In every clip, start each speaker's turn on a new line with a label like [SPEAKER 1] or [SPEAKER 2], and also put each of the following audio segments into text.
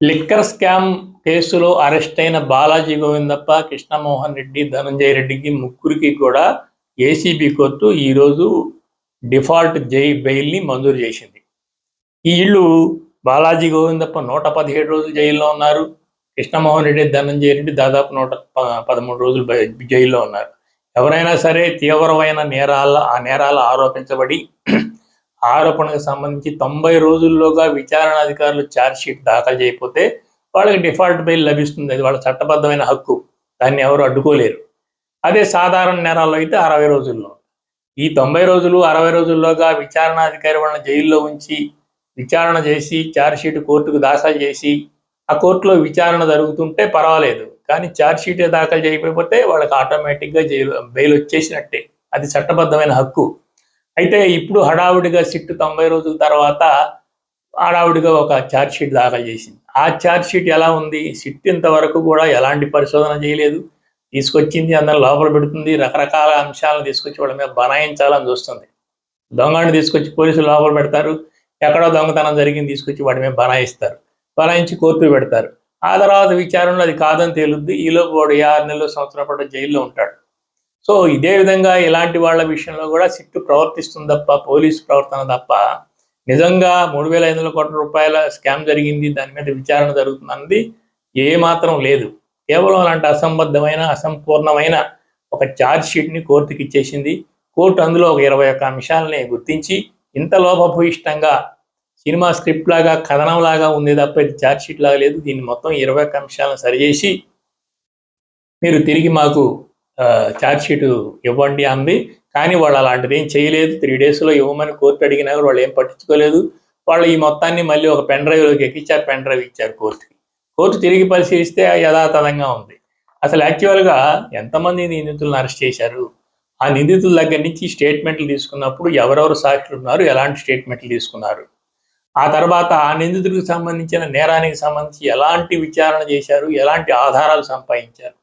[SPEAKER 1] Liquor scam కేసులో arrest అయిన బాలాజీ గోవిందప్ప కృష్ణమోహన్ రెడ్డి ధనంజయ రెడ్డికి ముగ్గురికి కూడా ఏసీబీ కోర్టు ఈరోజు డిఫాల్ట్ జై బెయిల్ని మంజూరు చేసింది. వీళ్ళు బాలాజీ గోవిందప్ప నూట పదిహేడు రోజులు జైల్లో ఉన్నారు. కృష్ణమోహన్ రెడ్డి ధనంజయ రెడ్డి దాదాపు నూట పదమూడు రోజులు జైల్లో ఉన్నారు. ఎవరైనా సరే తీవ్రమైన నేరాల ఆ నేరాలు ఆరోపించబడి ఆరోపణకు సంబంధించి తొంభై రోజుల్లోగా విచారణ అధికారులు ఛార్జ్షీట్ దాఖలు చేయకపోతే వాళ్ళకి డిఫాల్ట్ బెయిల్ లభిస్తుంది. అది వాళ్ళ చట్టబద్ధమైన హక్కు. దాన్ని ఎవరు అడ్డుకోలేరు. అదే సాధారణ నేరాల్లో అయితే అరవై రోజుల్లో. ఈ తొంభై రోజులు అరవై రోజుల్లోగా విచారణ అధికారి వాళ్ళని జైల్లో ఉంచి విచారణ చేసి ఛార్జ్షీట్ కోర్టుకు దాఖలు చేసి ఆ కోర్టులో విచారణ జరుగుతుంటే పర్వాలేదు. కానీ ఛార్జ్షీటే దాఖలు చేయకపోతే వాళ్ళకి ఆటోమేటిక్గా జైలు బెయిల్ వచ్చేసినట్టే. అది చట్టబద్ధమైన హక్కు. అయితే ఇప్పుడు హడావుడిగా సిట్ తొంభై రోజుల తర్వాత హడావుడిగా ఒక ఛార్జ్ షీట్ దాఖలు చేసింది. ఆ ఛార్జ్ షీట్ ఎలా ఉంది? సిట్ ఇంతవరకు కూడా ఎలాంటి పరిశోధన చేయలేదు. తీసుకొచ్చింది అందరూ లోపల పెడుతుంది. రకరకాల అంశాలను తీసుకొచ్చి వాళ్ళ మీద బనాయించాలని చూస్తుంది. దొంగని తీసుకొచ్చి పోలీసులు లోపల పెడతారు. ఎక్కడో దొంగతనం జరిగింది తీసుకొచ్చి వాడి మీద బనాయిస్తారు. బనాయించి కోర్టు పెడతారు. ఆ తర్వాత విచారణలో అది కాదని తేలుద్ది. ఈలోపు వాడు ఆరు నెలలు సంవత్సరం పాటు జైల్లో ఉంటాడు. సో ఇదే విధంగా ఇలాంటి వాళ్ళ విషయంలో కూడా సిట్టు ప్రవర్తిస్తుంది తప్ప పోలీసు ప్రవర్తన తప్ప నిజంగా మూడు వేల ఐదు వందల కోట్ల రూపాయల స్కామ్ జరిగింది దాని మీద విచారణ జరుగుతున్నది ఏ మాత్రం లేదు. కేవలం అలాంటి అసంబద్ధమైన అసంపూర్ణమైన ఒక ఛార్జ్ షీట్ని కోర్టుకి ఇచ్చేసింది. కోర్టు అందులో ఒక ఇరవై ఒక్క అంశాలని గుర్తించి ఇంత లోపభూయిష్టంగా సినిమా స్క్రిప్ట్ లాగా కథనం లాగా ఉంది తప్ప ఇది ఛార్జ్ షీట్ లాగా లేదు. దీన్ని మొత్తం ఇరవై ఒక్క అంశాలను సరిచేసి మీరు తిరిగి మాకు ఛార్జ్షీట్ ఇవ్వండి అంది. కానీ వాళ్ళు అలాంటిది ఏం చేయలేదు. త్రీ డేస్లో ఇవ్వమని కోర్టు అడిగినా వాళ్ళు ఏం పట్టించుకోలేదు. వాళ్ళు ఈ మొత్తాన్ని మళ్ళీ ఒక పెన్ డ్రైవ్లోకి ఎక్కించారు పెన్ డ్రైవ్ ఇచ్చారు కోర్టుకి కోర్టు తిరిగి పరిశీలిస్తే యథాతథంగా ఉంది. అసలు యాక్చువల్గా ఎంతమంది నిందితులను అరెస్ట్ చేశారు? ఆ నిందితుల దగ్గర నుంచి స్టేట్మెంట్లు తీసుకున్నప్పుడు ఎవరెవరు సాక్షులు ఉన్నారు? ఎలాంటి స్టేట్మెంట్లు తీసుకున్నారు? ఆ తర్వాత ఆ నిందితుడికి సంబంధించిన నేరానికి సంబంధించి ఎలాంటి విచారణ చేశారు? ఎలాంటి ఆధారాలు సంపాదించారు?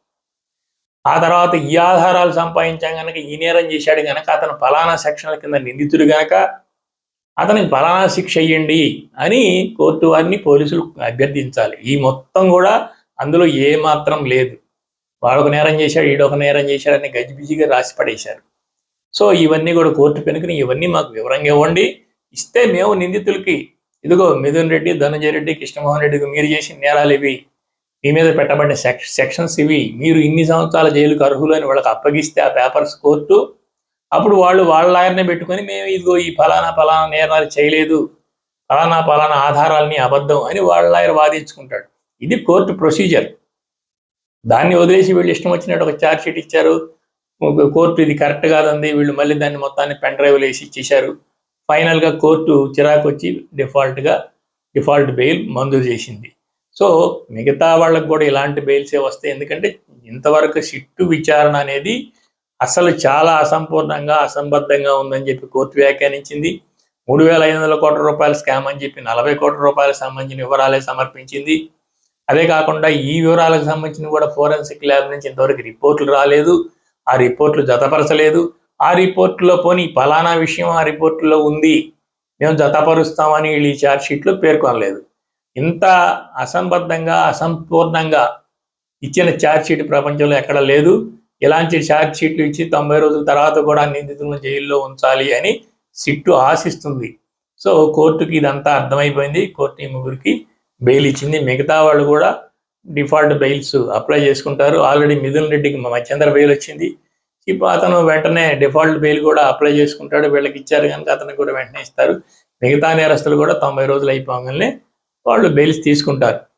[SPEAKER 1] ఆ తర్వాత ఈ ఆధారాలు సంపాదించాం గనక ఈ నేరం చేశాడు గనక అతను ఫలానా సెక్షన్ల కింద నిందితుడు గనక అతనికి ఫలానా శిక్ష అయ్యండి అని కోర్టు వారిని పోలీసులు అభ్యర్థించాలి. ఈ మొత్తం కూడా అందులో ఏ మాత్రం లేదు. వాడొక నేరం చేశాడు ఈడొక నేరం చేశాడని గజిబిజిగా రాసి పడేశారు. సో ఇవన్నీ కూడా కోర్టు పెనుకుని ఇవన్నీ మాకు వివరంగా ఇవ్వండి. ఇస్తే మేము నిందితులకి ఇదిగో మిథున్ రెడ్డి ధనంజయ రెడ్డి కృష్ణమోహన్ రెడ్డికి మీరు చేసిన నేరాలు ఇవి. మీ మీద పెట్టబడిన సెక్షన్స్ ఇవి. మీరు ఇన్ని సంవత్సరాల జైలుకు అర్హులు అని వాళ్ళకి అప్పగిస్తే ఆ పేపర్స్ కోర్టు. అప్పుడు వాళ్ళు వాళ్ళ లాయర్నే పెట్టుకొని మేము ఇదిగో ఈ ఫలానా ఫలానా నేరాలు చేయలేదు. ఫలానా ఫలానా ఆధారాలని అబద్ధం అని వాళ్ళ లాయర్ వాదించుకుంటాడు. ఇది కోర్టు ప్రొసీజర్. దాన్ని వదిలేసి వీళ్ళు ఇష్టం వచ్చినట్టు ఒక ఛార్జ్ షీట్ ఇచ్చారు. కోర్టు ఇది కరెక్ట్ కాదండి వీళ్ళు మళ్ళీ దాన్ని మొత్తాన్ని పెన్ డ్రైవ్లు వేసి ఇచ్చేశారు. ఫైనల్గా కోర్టు చిరాకు వచ్చి డిఫాల్ట్గా డిఫాల్ట్ బెయిల్ మంజూరు చేసింది. సో మిగతా వాళ్ళకు కూడా ఇలాంటి బెయిల్సే వస్తాయి. ఎందుకంటే ఇంతవరకు సిట్టు విచారణ అనేది అసలు చాలా అసంపూర్ణంగా అసంబద్ధంగా ఉందని చెప్పి కోర్టు వ్యాఖ్యానించింది. మూడు వేల ఐదు వందల కోట్ల రూపాయల స్కామ్ అని చెప్పి నలభై కోట్ల రూపాయలకు సంబంధించిన వివరాలే సమర్పించింది. అదే కాకుండా ఈ వివరాలకు సంబంధించిన కూడా ఫోరెన్సిక్ ల్యాబ్ నుంచి ఇంతవరకు రిపోర్ట్లు రాలేదు. ఆ రిపోర్ట్లు జతపరచలేదు. ఆ రిపోర్ట్లో పోనీ ఫలానా విషయం ఆ రిపోర్ట్లో ఉంది. మేము జతపరుస్తామని వీళ్ళు ఈ ఛార్జ్ షీట్లో పేర్కొనలేదు. ఇంత అసంబద్ధంగా అసంపూర్ణంగా ఇచ్చిన ఛార్జ్ షీట్ ప్రపంచంలో ఎక్కడ లేదు. ఇలాంటి ఛార్జ్ షీట్లు ఇచ్చి తొంభై రోజుల తర్వాత కూడా నిందితులను జైల్లో ఉంచాలి అని సిట్టు ఆశిస్తుంది. సో కోర్టుకి ఇదంతా అర్థమైపోయింది. కోర్టు ఈ ముగ్గురికి బెయిల్ ఇచ్చింది. మిగతా వాళ్ళు కూడా డిఫాల్ట్ బెయిల్స్ అప్లై చేసుకుంటారు. ఆల్రెడీ మిథున్ రెడ్డికి మధ్యంతర బెయిల్ వచ్చింది. ఇప్పుడు అతను వెంటనే డిఫాల్ట్ బెయిల్ కూడా అప్లై చేసుకుంటాడు. వీళ్ళకి ఇచ్చారు కనుక అతనికి కూడా వెంటనే ఇస్తారు. మిగతా నేరస్తులు కూడా తొంభై రోజులు అయిపోగానే వాళ్ళు బెయిల్స్ తీసుకుంటారు.